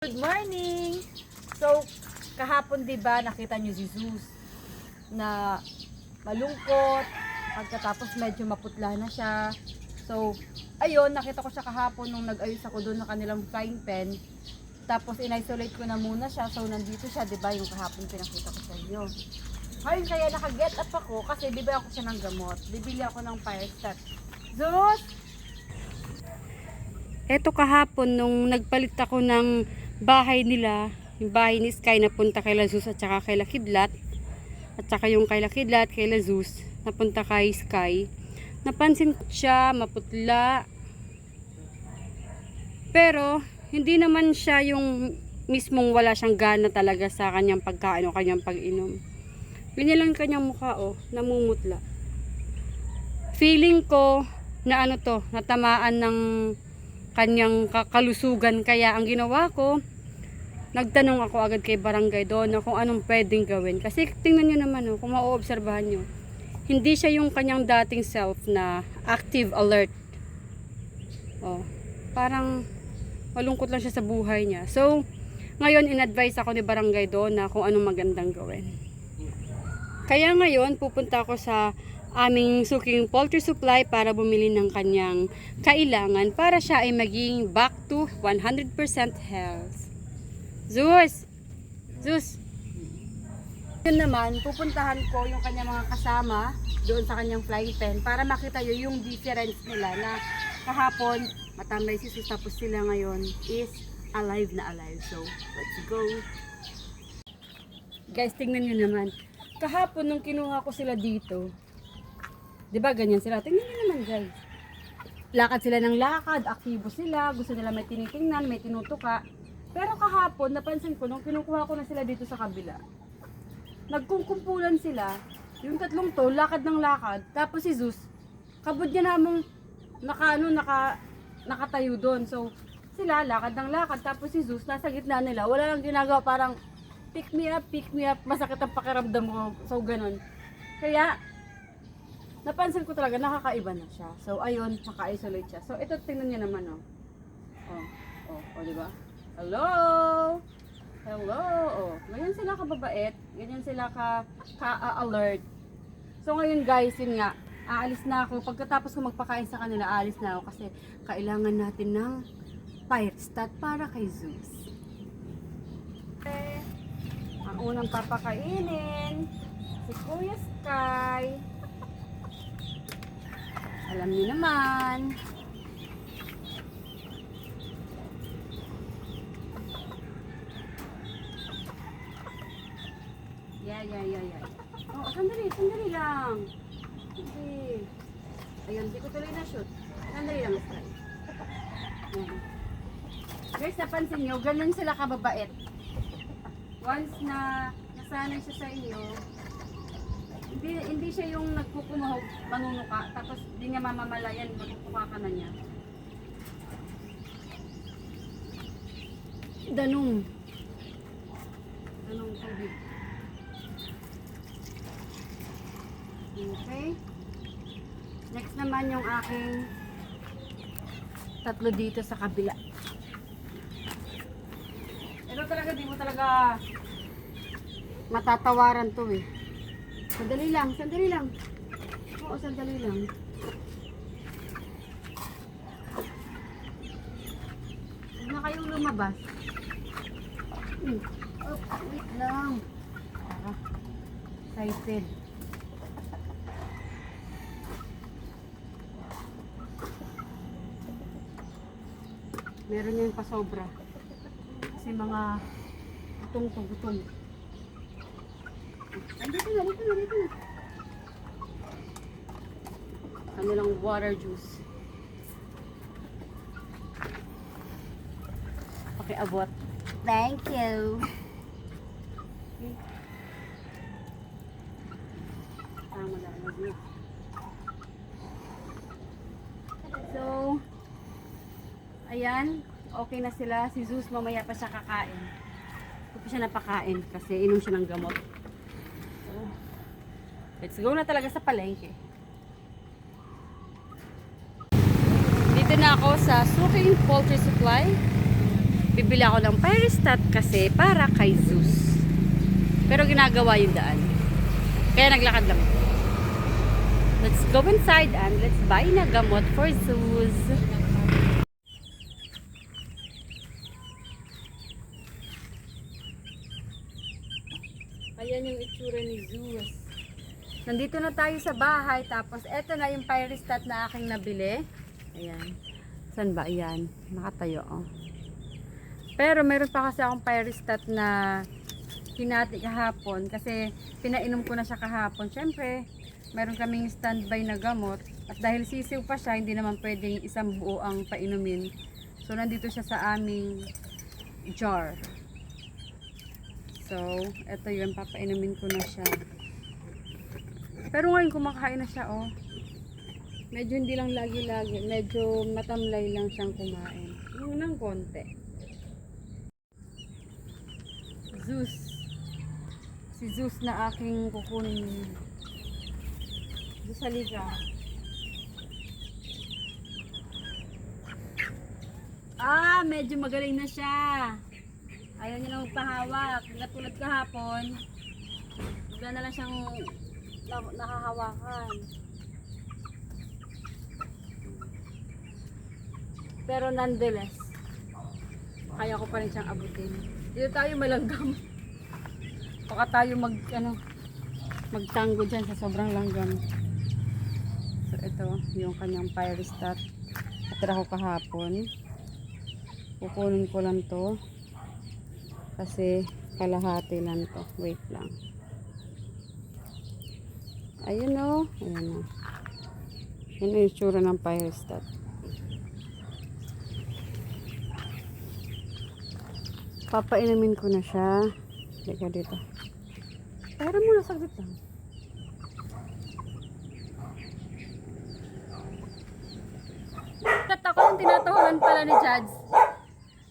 Good morning! So, kahapon 'di ba nakita niyo si Zeus na malungkot, pagkatapos medyo maputla na siya. So, ayun, nakita ko siya kahapon nung nag-ayos ako doon ng kanilang flying pen. Tapos in-isolate ko na muna siya. So, nandito siya, 'di ba, yung kahapon pinakita ko sa inyo. Ngayon kaya naka-get up ako kasi bibili ako siya ng gamot. Bibili ako ng Firestar. Zeus! Eto kahapon nung nagpalit ako ng bahay nila, yung bahay ni Sky napunta kay Lazuz at saka kay Lakidlat. At saka yung kay Lakidlat, kay Lazuz, napunta kay Sky. Napansin ko siya, maputla. Pero, hindi naman siya yung mismong wala siyang gana talaga sa kanyang pagkain o kanyang pag-inom. Yun lang kanyang mukha, oh, namumutla. Feeling ko na ano to, natamaan ng kanyang kakalusugan. Kaya ang ginawa ko, nagtanong ako agad kay barangay doon na kung anong pwedeng gawin. Kasi tingnan nyo naman, oh, kung mauobserbahan nyo, hindi siya yung kanyang dating self na active, alert. Oh, parang malungkot lang siya sa buhay niya. So, ngayon in-advise ako ni barangay doon na kung anong magandang gawin. Kaya ngayon, pupunta ako sa aming suking poultry supply para bumili ng kanyang kailangan para siya ay maging back to 100% health. Zeus! Zeus! Yun naman, pupuntahan ko yung kanyang mga kasama doon sa kanyang flying pen para makita nyo yung difference nila na kahapon matambay si Sus tapos sila ngayon is alive na alive. So, let's go! Guys, tingnan nyo naman. Kahapon nung kinuha ko sila dito, di ba ganyan sila? Tingnan nyo naman guys. Lakad sila ng lakad, aktibo sila, gusto nila may tinitingnan, may tinutuka. Pero kahapon, napansin ko, nung kinukuha ko na sila dito sa kabila, nagkungkumpulan sila, yung tatlong to, lakad ng lakad, tapos si Zeus, kabod niya namang naka, ano, naka, nakatayo doon. So, sila, lakad ng lakad, tapos si Zeus, nasa gitna nila, wala lang ginagawa, parang, pick me up, pick me up, masakit ang pakiramdam ko, so ganun. Kaya, napansin ko talaga, nakakaiba na siya. So, ayun, naka-isolate siya. So, ito, tingnan niyo naman, oh. Oh, oh, oh, di ba? Hello! Hello! Oh, ganyan sila kababait. Ganyan sila ka, ka-alert. So ngayon guys, yun nga, aalis na ako. Pagkatapos ko magpakain sa kanila, aalis na ako kasi kailangan natin ng fire stat para kay Zeus. Okay. Ang unang papakainin, si Kuya Sky. Alam niyo naman. Yeah, yeah, yeah, yeah. Oh, sandali, sandali lang. Hindi. Ayun, hindi ko tuloy na shoot. Sandali lang, Sky. Yan. Guys, napansin nyo, ganun sila kababait. Once na nasanay siya sa inyo, hindi, hindi siya yung nagkukumahog, manunuka, tapos hindi niya mamamalayan, magkukuha ka na niya. Danong. Danong tubig. Okay. Next naman yung aking tatlo dito sa kabila. Ito talaga, di mo talaga matatawaran to eh. Sandali lang, sandali lang. Oo, sandali lang. Huwag na kayong lumabas. Hmm. Oh, wait lang. Ah, excited. Meron yung pasobra. Kasi mga gutom to, gutom. Andito na, dito na, dito na. Kanilang water juice. Pakiabot. Thank you. Okay. Tama lang, mag So, ayan, okay na sila. Si Zeus mamaya pa siya kakain. Hindi pa siya napakain kasi inom siya ng gamot. Let's go na talaga sa palengke. Dito na ako sa Suking Poultry Supply. bibili ako ng Pyrestat kasi para kay Zeus. Pero ginagawa yung daan. Kaya naglakad lang. Let's go inside and let's buy na gamot for Zeus. Ayan yung itsura ni Zeus. Nandito na tayo sa bahay, tapos eto na yung Pyrestat na aking nabili. Ayan. Saan ba? Ayan. Nakatayo, oh. Pero meron pa kasi akong Pyrestat na hinati kahapon kasi pinainom ko na siya kahapon. Siyempre, meron kaming standby na gamot at dahil sisiw pa siya, hindi naman pwedeng isang buo ang painumin. So, nandito siya sa aming jar. So, eto yun, papainumin ko na siya. Pero ngayon kumakain na siya, oh. Medyo hindi lang lagi-lagi. Medyo matamlay lang siyang kumain. Yung ng konti. Zeus. Si Zeus na aking kukunin. Zeus, halika. Ah, medyo magaling na siya. Ayaw niya na magpahawak. Katulad kahapon, bigla na lang siyang na- nakahawakan. Pero nonetheless, kaya ko pa rin siyang abutin. Dito tayo malanggam. Baka tayo mag, ano, magtango dyan sa sobrang langgam. So, ito, yung kanyang Pyrestat. Natira ko kahapon. Kukunin ko lang to. Kasi kalahati lang to. Wait lang. Ayun o. Ayan o. Yan yung itsura ng Pyrestat. Papainumin ko na siya. Lika dito. Pero muna saglit lang. Tat ako ang tinatawanan pala ni Jads.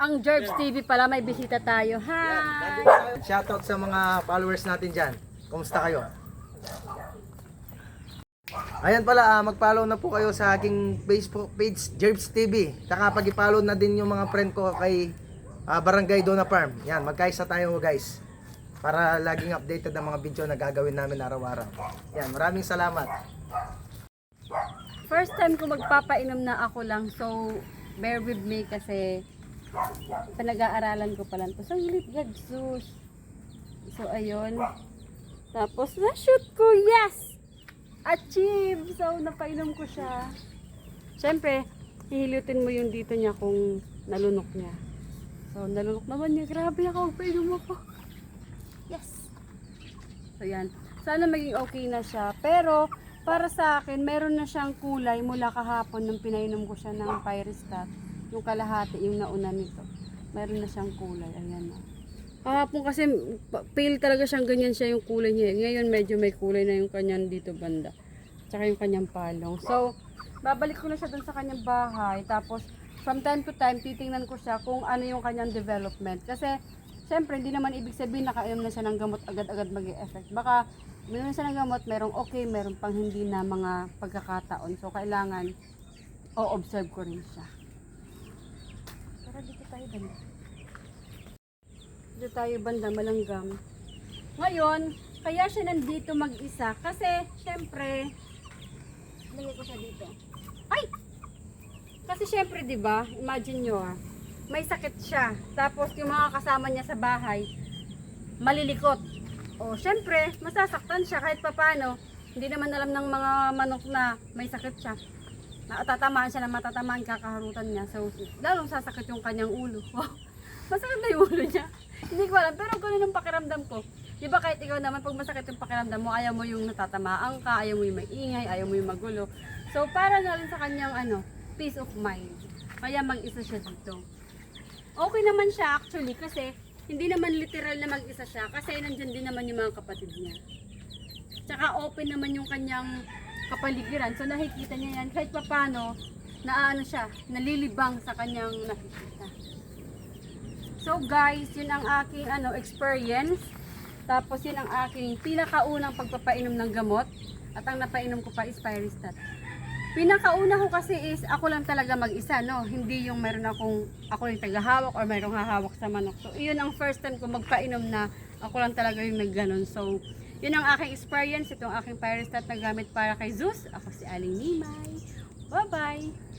Ang Gerbs TV pala, may bisita tayo. Hi! Shoutout sa mga followers natin dyan. Kumusta kayo? Ayan pala, ah, mag-follow na po kayo sa aking Facebook page, Jerbs TV. Saka pag-follow na din yung mga friend ko kay ah, Barangay Dona Farm. Yan, magkaisa tayo guys. Para laging updated ang mga video na gagawin namin araw-araw. Yan, maraming salamat. First time ko magpapainom na ako lang. So, bear with me kasi pinag-aaralan ko pa lang to. So, hilit gagsus. So, ayun. Tapos, na-shoot ko. Yes! Achieve! So, napainom ko siya. Siyempre, hihilutin mo yung dito niya kung nalunok niya. So, nalunok naman niya. Grabe ako, painom ako. Yes! So, yan. Sana maging okay na siya. Pero, para sa akin, meron na siyang kulay mula kahapon nung pinainom ko siya ng Pyrestat. Yung kalahati, yung nauna nito. Meron na siyang kulay. Ayan na. Kahapon kasi pa- pale talaga siyang ganyan siya yung kulay niya. Ngayon medyo may kulay na yung kanyang dito banda. Tsaka yung kanyang palong. So, babalik ko na siya dun sa kanyang bahay. Tapos, from time to time, titingnan ko siya kung ano yung kanyang development. Kasi, syempre, hindi naman ibig sabihin nakainom na siya ng gamot agad-agad mag effect Baka, uminom siya ng gamot, merong okay, meron pang hindi na mga pagkakataon. So, kailangan, o-observe ko rin siya. Tara, dito tayo banda. Dito tayo banda, malanggam. Ngayon, kaya siya nandito mag-isa kasi, syempre, lagay ko siya dito. Ay! Kasi syempre, di ba? Imagine nyo ah, may sakit siya. Tapos yung mga kasama niya sa bahay, malilikot. O syempre, masasaktan siya kahit papano. Hindi naman alam ng mga manok na may sakit siya. Natatamaan siya na matatamaan kakaharutan niya. So, lalong sasakit yung kanyang ulo. Masakit na yung ulo niya. Hindi ko alam, pero ganun ang pakiramdam ko. Di ba kahit ikaw naman, pag masakit yung pakiramdam mo, ayaw mo yung natatamaan ka, ayaw mo yung maingay, ayaw mo yung magulo. So, para na rin sa kanyang ano, peace of mind. Kaya mag-isa siya dito. Okay naman siya actually kasi hindi naman literal na mag-isa siya kasi nandyan din naman yung mga kapatid niya. Tsaka open naman yung kanyang kapaligiran. So nakikita niya yan kahit papano na ano siya, nalilibang sa kanyang nakikita. So guys, yun ang aking ano experience. Tapos yun ang aking pinakaunang pagpapainom ng gamot. At ang napainom ko pa is Pyrestat. Pinakauna ko kasi is ako lang talaga mag-isa, no? Hindi yung meron akong ako yung tagahawak or mayroong hahawak sa manok. So, iyon ang first time ko magpainom na ako lang talaga yung nagganon. So, yun ang aking experience. Itong aking Pyrestat na gamit para kay Zeus. Ako si Aling Nimay. Bye-bye!